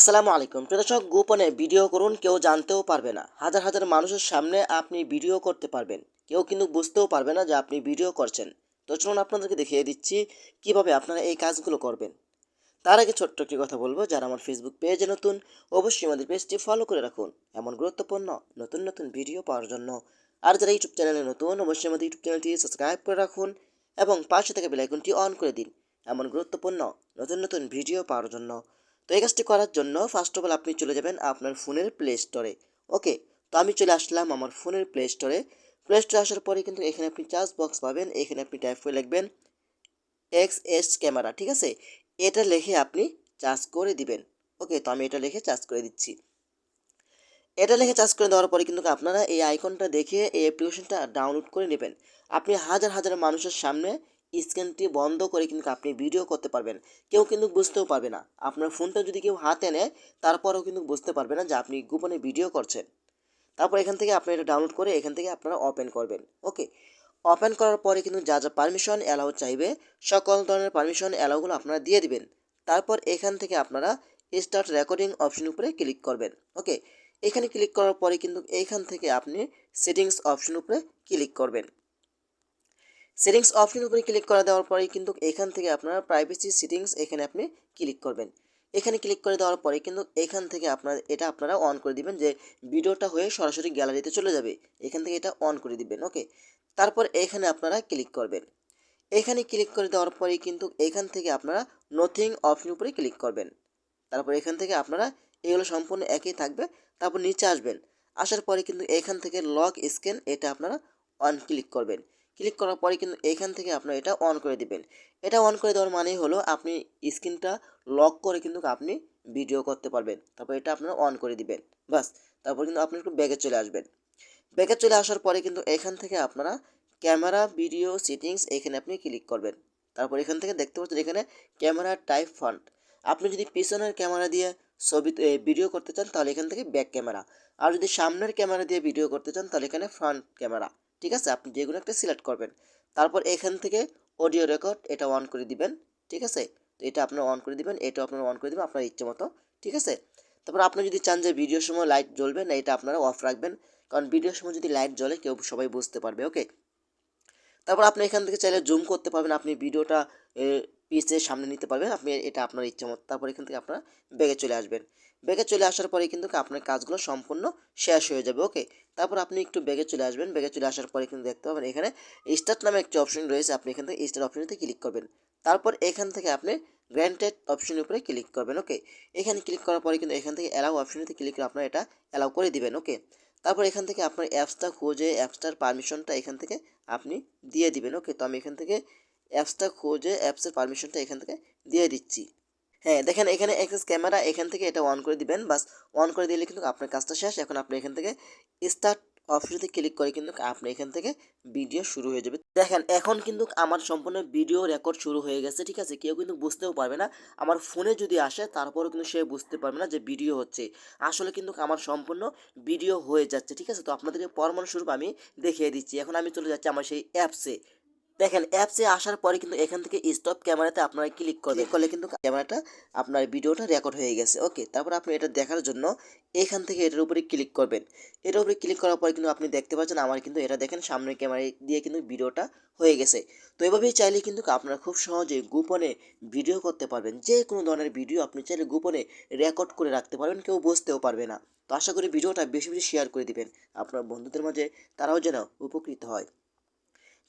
আসসালামু আলাইকুম। প্রিয় দর্শক, গোপনে ভিডিও করুন, কেউ জানতেও পারবে না। হাজার হাজার মানুষের সামনে আপনি ভিডিও করতে পারবেন। কেউ কিন্তু বুঝতেও পারবে না যে আপনি ভিডিও করছেন। তো চলুন আপনাদেরকে দেখিয়ে দিচ্ছি কীভাবে আপনারা এই কাজগুলো করবেন। তার আগে ছোট্ট একটি কথা বলব, যারা আমার ফেসবুক পেজে নতুন, অবশ্যই আমাদের পেজটি ফলো করে রাখুন। এমন গুরুত্বপূর্ণ, নতুন নতুন ভিডিও পাওয়ার জন্য। আর যারা ইউটিউব চ্যানেলে নতুন, অবশ্যই আমাদের ইউটিউব চ্যানেলটি সাবস্ক্রাইব করে রাখুন এবং পাশে থেকে বেলাইকনটি অন করে দিন। এমন গুরুত্বপূর্ণ, নতুন নতুন ভিডিও পাওয়ার জন্য। তো এই কাজটি করার জন্য ফার্স্ট অফ অল আপনি চলে যাবেন আপনার ফোনের প্লে স্টোরে ওকে তো আমি চলে আসলাম আমার ফোনের প্লে স্টোরে প্লে স্টোরে আসার পরে কিন্তু এখানে আপনি চার্জ বক্স পাবেন, এখানে আপনি টাইপ করে লিখবেন এক্স এস ক্যামেরা ঠিক আছে? এটা লিখে আপনি চার্জ করে দিবেন। ওকে তো আমি এটা লিখে চার্জ করে দিচ্ছি। এটা লিখে চার্জ করে দেওয়ার পরে কিন্তু আপনারা এই আইকনটা দেখে এই অ্যাপ্লিকেশনটা ডাউনলোড করে নেবেন। আপনি হাজার হাজার মানুষের সামনে স্ক্রিনটি বন্ধ করে কিন্তু আপনি ভিডিও করতে পারবেন। কেউ কিন্তু বুঝতেও পারবে না। আপনার ফোনটা যদি কেউ হাতে নেয়, তারপরেও কিন্তু বুঝতে পারবে না যে আপনি গোপনে ভিডিও করছেন। তারপর এখান থেকে আপনি এটা ডাউনলোড করে এখান থেকে আপনারা ওপেন করবেন। ওকে ওপেন করার পরে কিন্তু যা যা পারমিশন অ্যালাউ চাইবে, সকল ধরনের পারমিশন অ্যালাউগুলো আপনারা দিয়ে দিবেন। তারপর এখান থেকে আপনারা স্টার্ট রেকর্ডিং অপশন উপরে ক্লিক করবেন। ওকে এখানে ক্লিক করার পরে কিন্তু এইখান থেকে আপনি সেটিংস অপশন উপরে ক্লিক করবেন। সেটিংস অপশন উপরে ক্লিক করে দেওয়ার পরে কিন্তু এখান থেকে আপনারা প্রাইভেসি সেটিংস এখানে আপনি ক্লিক করবেন। এখানে ক্লিক করে দেওয়ার পরে কিন্তু এখান থেকে আপনার, এটা আপনারা অন করে দিবেন যে ভিডিওটা হয়ে সরাসরি গ্যালারিতে চলে যাবে। এখান থেকে এটা অন করে দিবেন ওকে তারপর এখানে আপনারা ক্লিক করবেন। এখানে ক্লিক করে দেওয়ার পরে কিন্তু এখান থেকে আপনারা নথিং অপশন উপরে ক্লিক করবেন। তারপর এখান থেকে আপনারা এগুলো সম্পূর্ণ একই থাকবে, তারপর নিচে আসবেন। আসার পরে কিন্তু এখান থেকে লক স্ক্যান এটা আপনারা অন ক্লিক করবেন। ক্লিক করার পরে কিন্তু এখান থেকে আপনারা এটা অন করে দিবেন। এটা অন করে দেওয়ার মানেই হলো আপনি স্ক্রিনটা লক করে কিন্তু আপনি ভিডিও করতে পারবেন। তারপর এটা আপনারা অন করে দিবেন। বাস তারপর কিন্তু আপনি একটু ব্যাগে চলে আসবেন। ব্যাগে চলে আসার পরে কিন্তু এখান থেকে আপনারা ক্যামেরা ভিডিও সেটিংস এখানে আপনি ক্লিক করবেন। তারপর এখান থেকে দেখতে পাচ্ছেন এখানে ক্যামেরা টাইপ ফন্ট আপনি যদি পিছনের ক্যামেরা দিয়ে ছবি ভিডিও করতে চান তাহলে এখান থেকে ব্যাক ক্যামেরা আর যদি সামনের ক্যামেরা দিয়ে ভিডিও করতে চান তাহলে এখানে ফ্রন্ট ক্যামেরা ঠিক আছে? আপনি যেগুলো একটা সিলেক্ট করবেন। তারপর এখান থেকে অডিও রেকর্ড এটা অন করে দিবেন, ঠিক আছে? তো এটা আপনার অন করে দিবেন এটা আপনার অন করে দিবেন, আপনার ইচ্ছে মতো, ঠিক আছে? তারপর আপনি যদি চান যে ভিডিওর সময় লাইট জ্বলবে, না, এটা আপনারা অফ রাখবেন। কারণ ভিডিওর সময় যদি লাইট জ্বলে, কেউ সবাই বুঝতে পারবে ওকে তারপর আপনি এখান থেকে চাইলে জুম করতে পারবেন, আপনি ভিডিওটা পিসের সামনে নিতে পারবেন। আপনি এটা আপনার ইচ্ছা মতো। তারপর এখান থেকে আপনারা ব্যাগে চলে আসবেন। ব্যাগে চলে আসার পরে কিন্তু আপনার কাজগুলো সম্পূর্ণ শেষ হয়ে যাবে, ওকে? তারপর আপনি একটু ব্যাগে চলে আসবেন। ব্যাগে চলে আসার পরে কিন্তু দেখতে পাবেন, এখানে স্টার্ট নামে একটি অপশন রয়েছে। আপনি এখান থেকে স্টার্ট অপশনতে ক্লিক করবেন। তারপর এখান থেকে আপনি গ্র্যান্টেড অপশনের উপরে ক্লিক করবেন, ওকে? এখানে ক্লিক করার পরে কিন্তু এখান থেকে অ্যালাউ অপশনেতে ক্লিক করে আপনার এটা অ্যালাউ করে দিবেন, ওকে? তারপর এখান থেকে আপনার অ্যাপসটা খুঁজে অ্যাপসটার পারমিশনটা এখান থেকে আপনি দিয়ে দিবেন, ওকে? তো আমি এখান থেকে অ্যাপসটা খুঁজে অ্যাপসের পারমিশনটা এখান থেকে দিয়ে দিচ্ছি। হ্যাঁ দেখেন এখানে অ্যাক্সেস ক্যামেরা এখান থেকে এটা অন করে দিবেন। বাস অন করে দিলে কিন্তু আপনার কাজটা শেষ। এখন আপনি এখান থেকে স্টার্ট অপশনতে ক্লিক করে কিন্তু আপনি এখান থেকে ভিডিও শুরু হয়ে যাবে। দেখেন, এখন কিন্তু আমার সম্পূর্ণ ভিডিও রেকর্ড শুরু হয়ে গেছে, ঠিক আছে? কেউ কিন্তু বুঝতেও পারবে না। আমার ফোনে যদি আসে, তারপরেও কিন্তু সে বুঝতে পারবে না যে ভিডিও হচ্ছে। আসলে কিন্তু আমার সম্পূর্ণ ভিডিও হয়ে যাচ্ছে, ঠিক আছে? তো আপনাদেরকে পরমাণস্বরূপ আমি দেখিয়ে দিচ্ছি। এখন আমি চলে যাচ্ছি আমার সেই অ্যাপসে দেখেন অ্যাপসে আসার পরে কিন্তু এখান থেকে স্টপ ক্যামেরাতে আপনারা ক্লিক করবেন। করলে কিন্তু ক্যামেরাটা আপনার ভিডিওটা রেকর্ড হয়ে গেছে। ওকে তারপর আপনি এটা দেখার জন্য এখান থেকে এটার উপরে ক্লিক করবেন। এটার উপরে ক্লিক করার পরে কিন্তু আপনি দেখতে পাচ্ছেন, আমার কিন্তু এটা দেখেন, সামনের ক্যামেরা দিয়ে কিন্তু ভিডিওটা হয়ে গেছে। তো এভাবেই চাইলে কিন্তু আপনারা খুব সহজে গোপনে ভিডিও করতে পারবেন। যে কোনো ধরনের ভিডিও আপনি চাইলে গোপনে রেকর্ড করে রাখতে পারবেন, কেউ বুঝতেও পারবে না। তো আশা করি ভিডিওটা বেশি বেশি শেয়ার করে দিবেন। আপনার বন্ধুদের মাঝে তারাও যেন উপকৃত হয়।